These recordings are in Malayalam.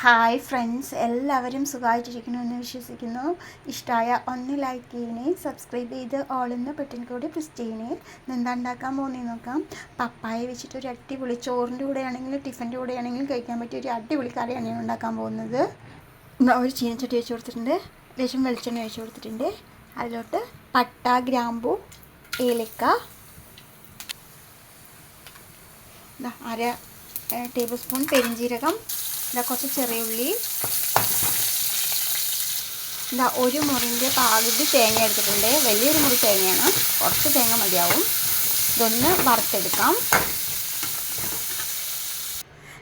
ഹായ് ഫ്രണ്ട്സ് എല്ലാവരും സുഖമായിട്ടിരിക്കുന്നു എന്ന് വിശ്വസിക്കുന്നു. ഇഷ്ടമായ ഒന്ന് ലൈക്ക് ചെയ്യണേ സബ്സ്ക്രൈബ് ചെയ്ത് ഓളെന്ന് ബട്ടൺ കൂടി പ്രസ് ചെയ്യണേ. എന്താ ഉണ്ടാക്കാൻ പോകുന്നത് നോക്കാം. പപ്പായ വെച്ചിട്ട് ഒരു അടിപൊളി ചോറിന്റെ കൂടെ ആണെങ്കിലും ടിഫിന്റെ കൂടെ ആണെങ്കിലും കഴിക്കാൻ പറ്റിയ ഒരു അടിപൊളി കറിയാണ് ഞാൻ ഉണ്ടാക്കാൻ പോകുന്നത്. ഒരു ചീനച്ചട്ടി വെച്ച് കൊടുത്തിട്ടുണ്ട്. ലേശം വെളിച്ചെണ്ണ വെച്ച് കൊടുത്തിട്ടുണ്ട്. അതിലോട്ട് പട്ട ഗ്രാമ്പു ഏലക്ക. അര ടേബിൾ സ്പൂൺ പെരിഞ്ജീരകം ഇതാ കുറച്ച് ചെറിയ ഉള്ളി. ഇതാ ഒരു മുറിന്റെ പകുതി തേങ്ങ എടുത്തിട്ടുണ്ട്. വലിയൊരു മുറി തേങ്ങയാണ്. കുറച്ച് തേങ്ങ മതിയാവും. ഇതൊന്ന് വറുത്തെടുക്കാം.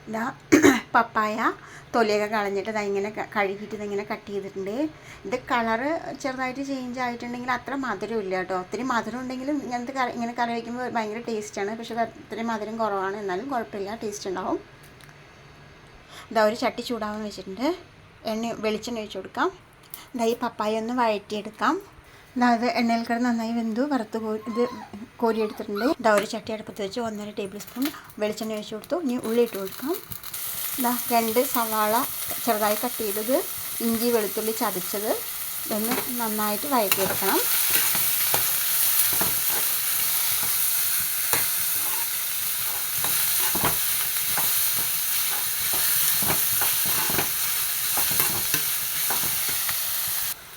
ഇതാ പപ്പായ തൊലിയൊക്കെ കളഞ്ഞിട്ട് ഇതാ ഇങ്ങനെ കഴുകിയിട്ട് ഇതിങ്ങനെ കട്ട് ചെയ്തിട്ടുണ്ട്. ഇത് കളറ് ചെറുതായിട്ട് ചേഞ്ച് ആയിട്ടുണ്ടെങ്കിൽ അത്ര മധുരം ഇല്ല കേട്ടോ. ഒത്തിരി മധുരം ഉണ്ടെങ്കിലും ഇങ്ങനത്തെ കറി ഇങ്ങനെ കറി വയ്ക്കുമ്പോൾ ഭയങ്കര ടേസ്റ്റാണ് പക്ഷേ അത്രയും മധുരം കുറവാണ്. എന്നാലും കുഴപ്പമില്ല. ടേസ്റ്റ് ഉണ്ടാവും. ഇതാ ഒരു ചട്ടി ചൂടാവാൻ വെച്ചിട്ടുണ്ട്. എണ്ണ വെളിച്ചെണ്ണ ഒഴിച്ച് കൊടുക്കാം. ഇതാ ഈ പപ്പായ ഒന്ന് വഴറ്റിയെടുക്കാം. ഇതാ അത് എണ്ണയിൽ കിടന്ന് നന്നായി വെന്തു. വറുത്ത് കോരി ഇത് കോരിയെടുത്തിട്ടുണ്ട്. ഇതാ ഒരു ചട്ടി അടുപ്പത്ത് വെച്ച് ഒന്നര ടേബിൾ സ്പൂൺ വെളിച്ചെണ്ണ ഒഴിച്ച് കൊടുത്തു. ഇനി ഉള്ളി ഇട്ട് കൊടുക്കാം. ഇതാ രണ്ട് സവാള ചെറുതായി കട്ട് ചെയ്തത്. ഇഞ്ചി വെളുത്തുള്ളി ചതച്ചത്. ഇതൊന്ന് നന്നായിട്ട് വഴറ്റിയെടുക്കണം.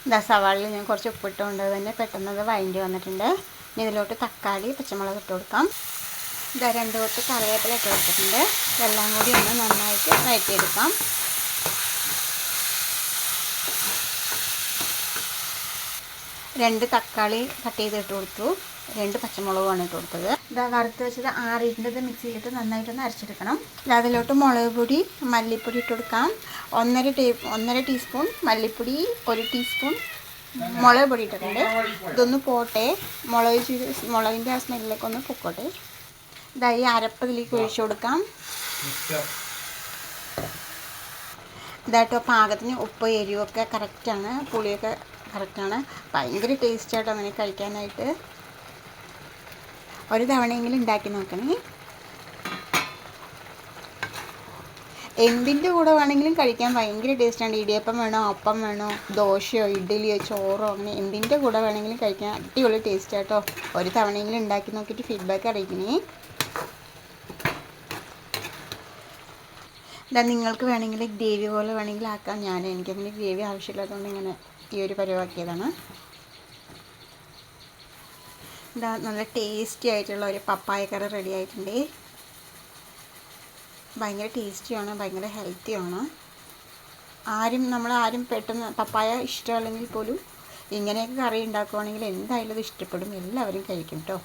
ഇതാ സവാളയിൽ ഞാൻ കുറച്ച് ഉപ്പിട്ടുകൊണ്ട് തന്നെ പെട്ടെന്ന് അത് വഴണ്ടി വന്നിട്ടുണ്ട്. ഇനി ഇതിലോട്ട് തക്കാളി പച്ചമുളക് ഇട്ട് കൊടുക്കാം. ഇതാ രണ്ട് കൊത്ത് കറിവേപ്പില ഇട്ട് കൊടുത്തിട്ടുണ്ട്. ഇതെല്ലാം കൂടി ഒന്ന് നന്നായിട്ട് വഴറ്റിയെടുക്കാം. രണ്ട് തക്കാളി കട്ട് ചെയ്തിട്ട് കൊടുത്തു. രണ്ട് പച്ചമുളകുമാണ് ഇട്ട് കൊടുത്തത്. ഇതാ വറുത്ത് വെച്ചത് ആറിയിട്ടത് മിക്സിയിലിട്ട് നന്നായിട്ടൊന്ന് അരച്ചെടുക്കണം. അതിലോട്ട് മുളക് പൊടി മല്ലിപ്പൊടി ഇട്ട് കൊടുക്കാം. ഒന്നര ടീ ഒന്നര ടീസ്പൂൺ മല്ലിപ്പൊടി ഒരു ടീസ്പൂൺ മുളക് പൊടി ഇട്ടിട്ടുണ്ട്. ഇതൊന്ന് പോട്ടെ. മുളക് മുളകിന്റെ ആ സ്മെല്ലൊക്കെ ഒന്ന് പൊക്കോട്ടെ. ഇതാ ഈ അരപ്പതിലേക്ക് ഒഴിച്ചു കൊടുക്കാം. ഇതായിട്ടോ പാകത്തിന് ഉപ്പ് എരിവൊക്കെ കറക്റ്റാണ് പുളിയൊക്കെ കറക്റ്റാണ്. ഭയങ്കര ടേസ്റ്റായിട്ടോ അങ്ങനെ കഴിക്കാനായിട്ട്. ഒരു തവണയെങ്കിലും ഉണ്ടാക്കി നോക്കണേ. എന്തിന്റെ കൂടെ വേണമെങ്കിലും കഴിക്കാൻ ഭയങ്കര ടേസ്റ്റാണ് ഇടിയപ്പം വേണോ അപ്പം വേണോ ദോശയോ ഇഡ്ഡലിയോ ചോറോ അങ്ങനെ എന്തിന്റെ കൂടെ വേണമെങ്കിലും കഴിക്കാൻ അടിപൊളി ടേസ്റ്റ് ആട്ടോ. ഒരു തവണയെങ്കിലും ഉണ്ടാക്കി നോക്കിയിട്ട് ഫീഡ്ബാക്ക് അറിയിക്കണേ. ഇതാ നിങ്ങൾക്ക് വേണമെങ്കിൽ ഗ്രേവി പോലെ വേണമെങ്കിൽ ആക്കാം. ഞാൻ എനിക്കങ്ങനെ ഗ്രേവി ആവശ്യമില്ലാത്തതുകൊണ്ട് ഇങ്ങനെ ഈ ഒരു പരിവാക്കിയതാണ്. ഇതാ നല്ല ടേസ്റ്റി ആയിട്ടുള്ള ഒരു പപ്പായ കറി റെഡി ആയിട്ടുണ്ട്. ഭയങ്കര ടേസ്റ്റിയാണ് ഭയങ്കര ഹെൽത്തിയാണ് ആരും നമ്മൾ ആരും പെട്ടെന്ന് പപ്പായ ഇഷ്ടമല്ലെങ്കിൽ പോലും ഇങ്ങനെയൊക്കെ കറി ഉണ്ടാക്കുവാണെങ്കിൽ എന്തായാലും ഇഷ്ടപ്പെടും. എല്ലാവരും കഴിക്കും കേട്ടോ